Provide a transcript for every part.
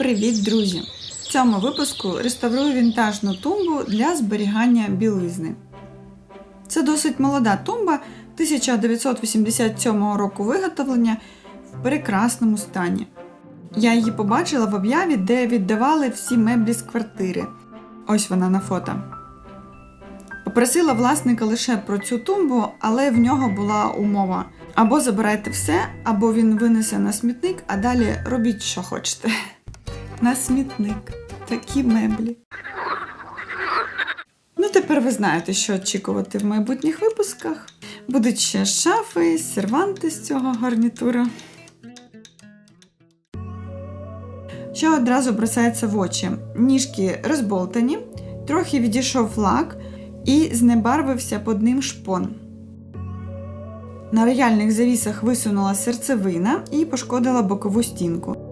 Привіт, друзі! В цьому випуску реставрую вінтажну тумбу для зберігання білизни. Це досить молода тумба 1987 року виготовлення в прекрасному стані. Я її побачила в об'яві, де віддавали всі меблі з квартири. Ось вона на фото. Попросила власника лише про цю тумбу, але в нього була умова: або забирайте все, або він винесе на смітник, а далі робіть, що хочете. На смітник. Такі меблі. Ну, тепер ви знаєте, що очікувати в майбутніх випусках. Будуть ще шафи, серванти з цього гарнітура. Що одразу бросається в очі: ніжки розболтані, трохи відійшов лак і знебарвився під ним шпон. На рояльних завісах висунула серцевина і пошкодила бокову стінку.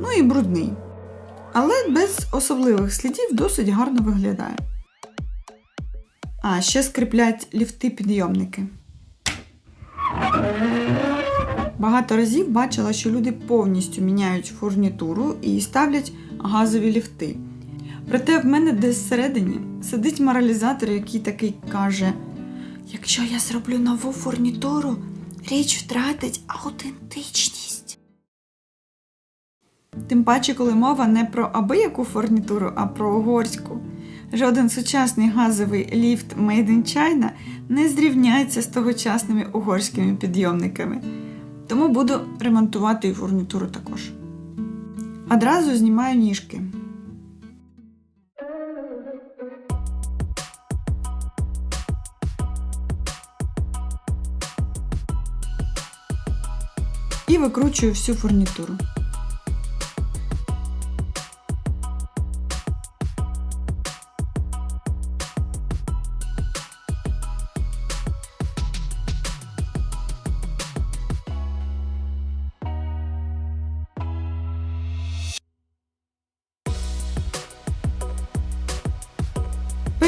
Ну і брудний. Але без особливих слідів досить гарно виглядає. А ще скріплять ліфти-підйомники. Багато разів бачила, що люди повністю міняють фурнітуру і ставлять газові ліфти. Проте в мене десь всередині сидить моралізатор, який такий каже: Якщо я зроблю нову фурнітуру, річ втратить аутентичність. Тим паче, коли мова не про абияку фурнітуру, а про угорську. Жоден сучасний газовий ліфт Made in China не зрівняється з тогочасними угорськими підйомниками. Тому буду ремонтувати і фурнітуру також. Одразу знімаю ніжки. І викручую всю фурнітуру.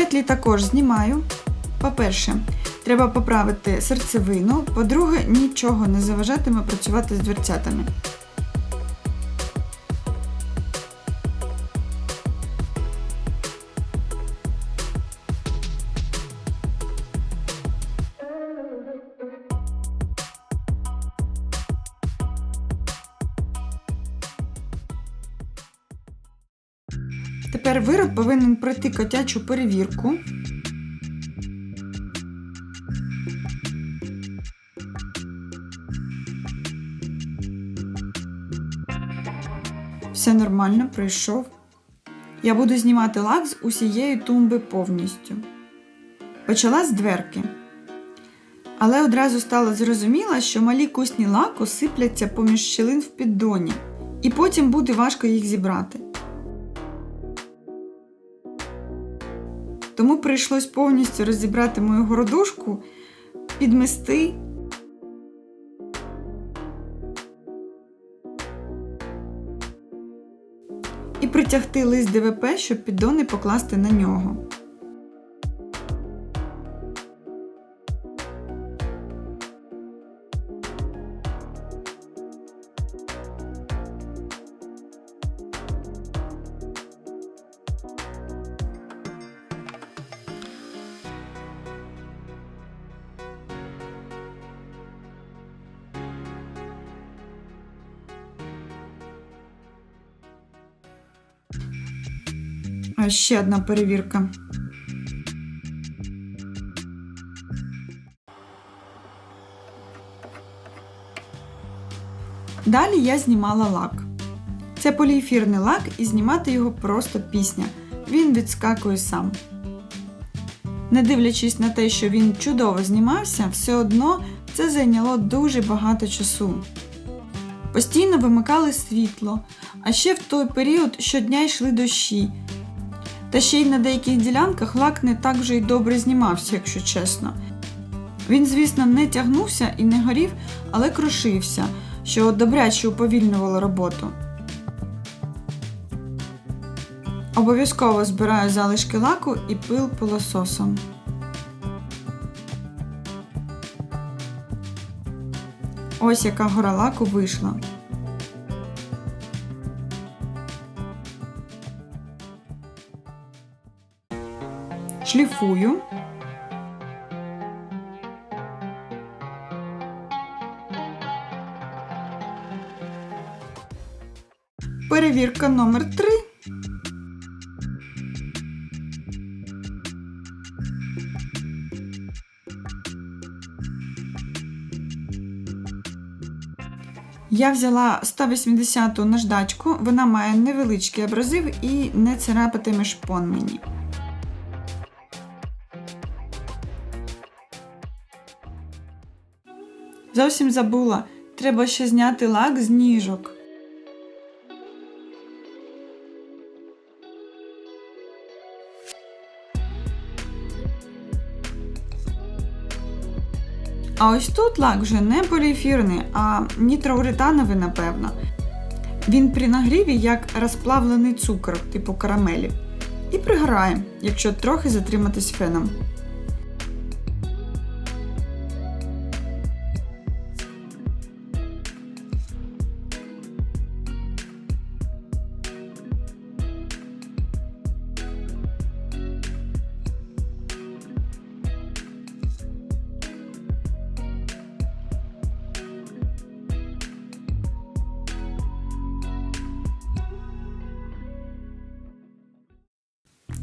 Петлі також знімаю. По-перше, треба поправити серцевину. По-друге, нічого не заважатиме працювати з дверцятами. Тепер вироб повинен пройти котячу перевірку. Все нормально, пройшов. Я буду знімати лак з усієї тумби повністю. Почала з дверки. Але одразу стало зрозуміло, що малі кусні лаку сипляться поміж щілин в піддоні, і потім буде важко їх зібрати. Тому прийшлось повністю розібрати мою городушку, підмести. І притягти лист ДВП, щоб піддони покласти на нього. А ще одна перевірка. Далі я знімала лак. Це поліефірний лак, і знімати його просто пісня. Він відскакує сам. Не дивлячись на те, що він чудово знімався, все одно це зайняло дуже багато часу. Постійно вимикали світло, а ще в той період щодня йшли дощі. Та ще й на деяких ділянках лак не так вже й добре знімався, якщо чесно. Він, звісно, не тягнувся і не горів, але крушився, що добряче уповільнювало роботу. Обов'язково збираю залишки лаку і пил пилососом. Ось яка гора лаку вийшла. Шліфую. Перевірка номер 3. Я взяла 180-ту наждачку, вона має невеличкий абразив і не царапатиме шпон мені. Зовсім забула, треба ще зняти лак з ніжок. А ось тут лак вже не поліефірний, а нітроуретановий, напевно. Він при нагріві як розплавлений цукор, типу карамелі. І пригорає, якщо трохи затриматись феном.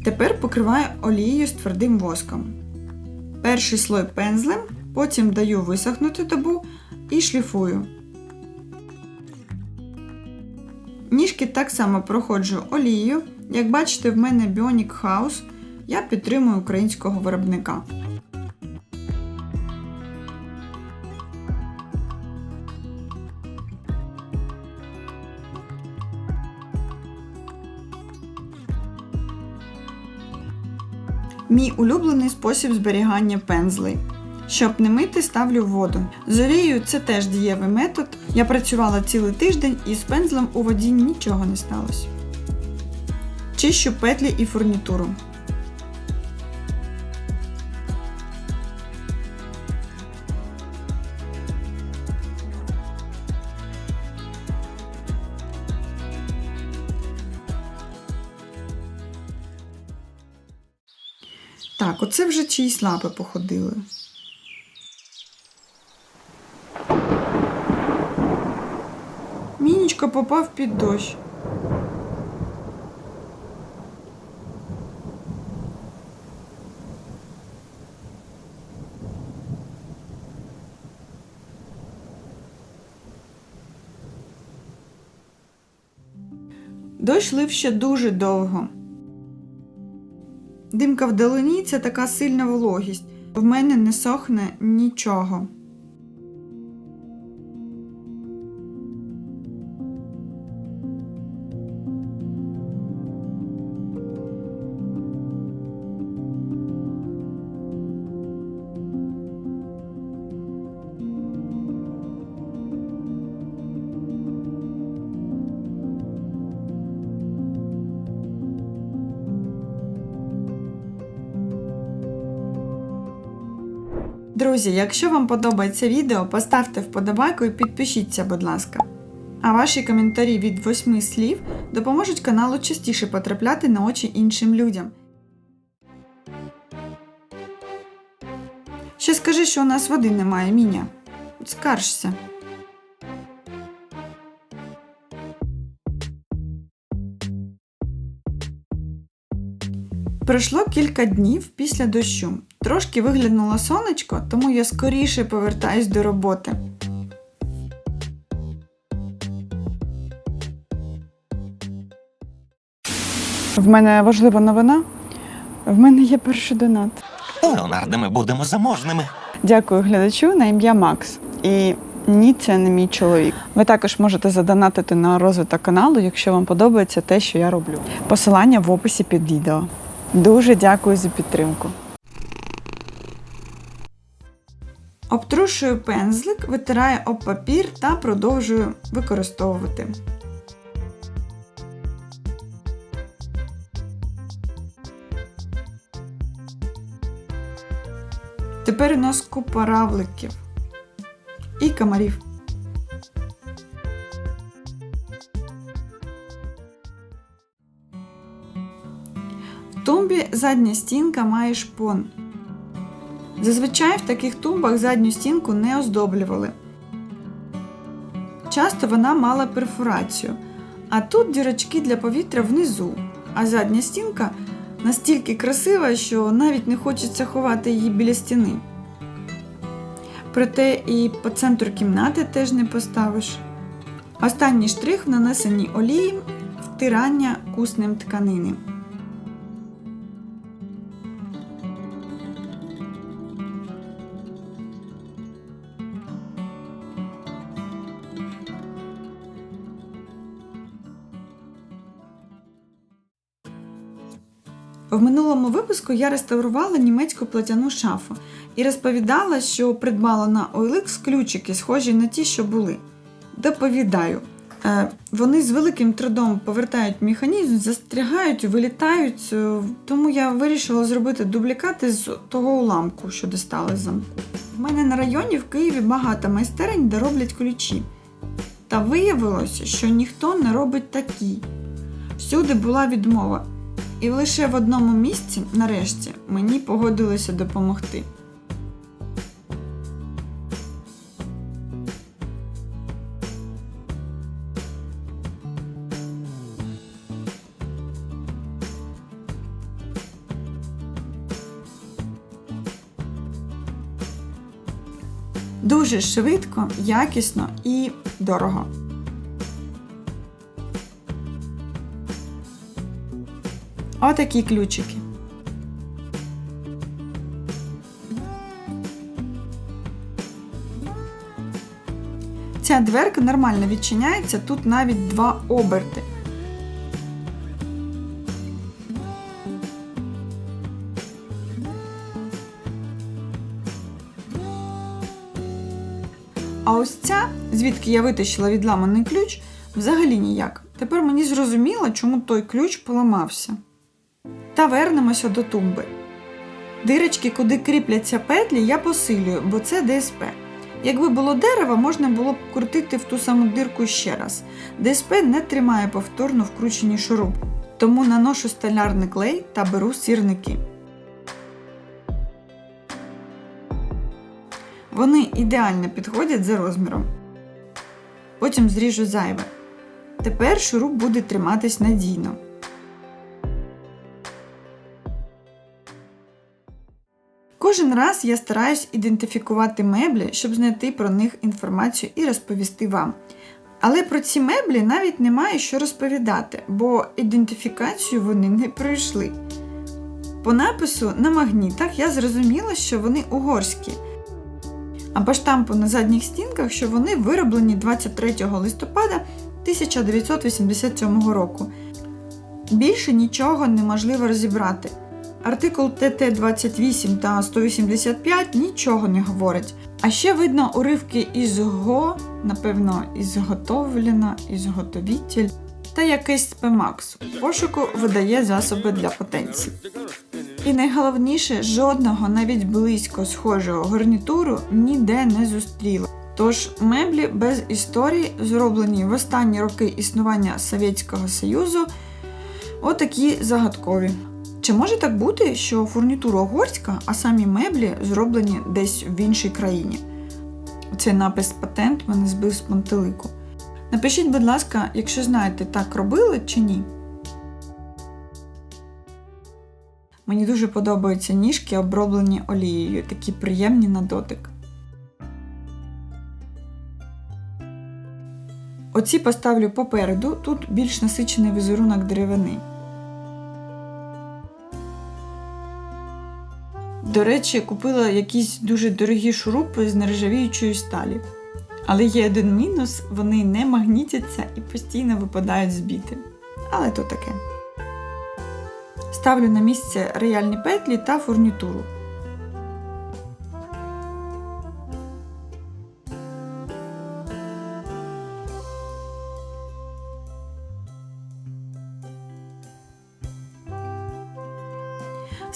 Тепер покриваю олією з твердим воском. Перший слой пензлем, потім даю висохнути добу і шліфую. Ніжки так само проходжу олією. Як бачите, в мене Bionic House. Я підтримую українського виробника. Мій улюблений спосіб зберігання пензлей. Щоб не мити, ставлю воду. З олією це теж дієвий метод. Я працювала цілий тиждень і з пензлем у воді нічого не сталося. Чищу петлі і фурнітуру. Так, оце вже чиїсь лапи походили. Мінічка попав під дощ. Дощ лив ще дуже довго. Димка вдалині це така сильна вологість. В мене не сохне нічого. Друзі, якщо вам подобається відео, поставте вподобайку і підпишіться, будь ласка. А ваші коментарі від 8 слів допоможуть каналу частіше потрапляти на очі іншим людям. Ще скажи, що у нас води немає, Міня. Скаржся. Пройшло кілька днів після дощу. Трошки виглянуло сонечко, тому я скоріше повертаюсь до роботи. В мене важлива новина. В мене є перший донат. Леонарде, ми будемо заможними. Дякую глядачу на ім'я Макс. І ні, це не мій чоловік. Ви також можете задонатити на розвиток каналу, якщо вам подобається те, що я роблю. Посилання в описі під відео. Дуже дякую за підтримку. Обтрушую пензлик, витираю об папір та продовжую використовувати. Тепер у нас купа равликів і комарів. В тумбі задня стінка має шпон. Зазвичай в таких тумбах задню стінку не оздоблювали. Часто вона мала перфорацію, а тут дірочки для повітря внизу, а задня стінка настільки красива, що навіть не хочеться ховати її біля стіни. Проте і по центру кімнати теж не поставиш. Останній штрих в нанесенні олії втирання куснем тканини. Минулому випуску я реставрувала німецьку платяну шафу і розповідала, що придбала на OLX ключики, схожі на ті, що були. Доповідаю. Е, Вони з великим трудом повертають механізм, застрягають, вилітають, е, тому я вирішила зробити дублікати з того уламку, що достали з замку. В мене на районі в Києві багато майстерень, де роблять ключі. Та виявилося, що ніхто не робить такі. Всюди була відмова. І лише в одному місці, нарешті, мені погодилися допомогти. Дуже швидко, якісно і дорого. Отакі ключики. Ця дверка нормально відчиняється, тут навіть два оберти. А ось ця, звідки я витащила відламаний ключ, взагалі ніяк. Тепер мені зрозуміло, чому той ключ поламався. Та вернемося до тумби. Дирочки, куди кріпляться петлі, я посилюю, бо це ДСП. Якби було дерево, можна було б крутити в ту саму дирку ще раз. ДСП не тримає повторно вкручені шуруп, тому наношу столярний клей та беру сірники. Вони ідеально підходять за розміром. Потім зріжу зайве. Тепер шуруп буде триматись надійно. Кожен раз я стараюсь ідентифікувати меблі, щоб знайти про них інформацію і розповісти вам. Але про ці меблі навіть немає що розповідати, бо ідентифікацію вони не пройшли. По напису на магнітах я зрозуміла, що вони угорські, а по штампу на задніх стінках, що вони вироблені 23 листопада 1987 року. Більше нічого неможливо розібрати. Артикул ТТ-28 та 185 нічого не говорить. А ще видно уривки із ГО, напевно, ізготовлена, ізготовітель та якийсь спемакс. Пошуку видає засоби для потенції. І найголовніше, жодного навіть близько схожого гарнітуру ніде не зустріла. Тож меблі без історії, зроблені в останні роки існування Совєтського Союзу, отакі загадкові. Чи може так бути, що фурнітура угорська, а самі меблі зроблені десь в іншій країні? Цей напис патент мене збив з пантелику. Напишіть, будь ласка, якщо знаєте, так робили чи ні. Мені дуже подобаються ніжки, оброблені олією, такі приємні на дотик. Оці поставлю попереду, тут більш насичений візерунок деревини. До речі, купила якісь дуже дорогі шурупи з нержавіючої сталі. Але є один мінус, вони не магнітяться і постійно випадають з біти. Але то таке. Ставлю на місце реальні петлі та фурнітуру.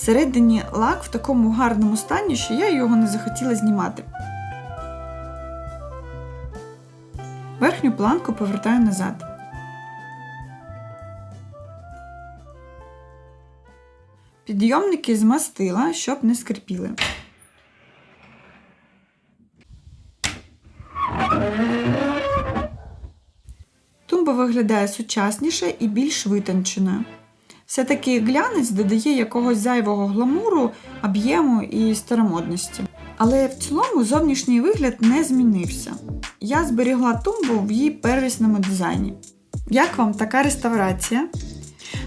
Всередині лак в такому гарному стані, що я його не захотіла знімати. Верхню планку повертаю назад. Підйомники змастила, щоб не скрипіли. Тумба виглядає сучасніше і більш витонченою. Все-таки глянець додає якогось зайвого гламуру, об'єму і старомодності. Але в цілому зовнішній вигляд не змінився. Я зберігла тумбу в її первісному дизайні. Як вам така реставрація?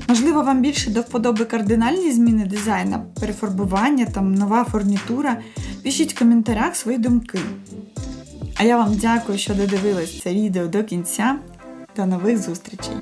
Можливо, вам більше до вподоби кардинальні зміни дизайну, перефарбування, там, нова фурнітура. Пишіть в коментарях свої думки. А я вам дякую, що додивились це відео до кінця. До нових зустрічей!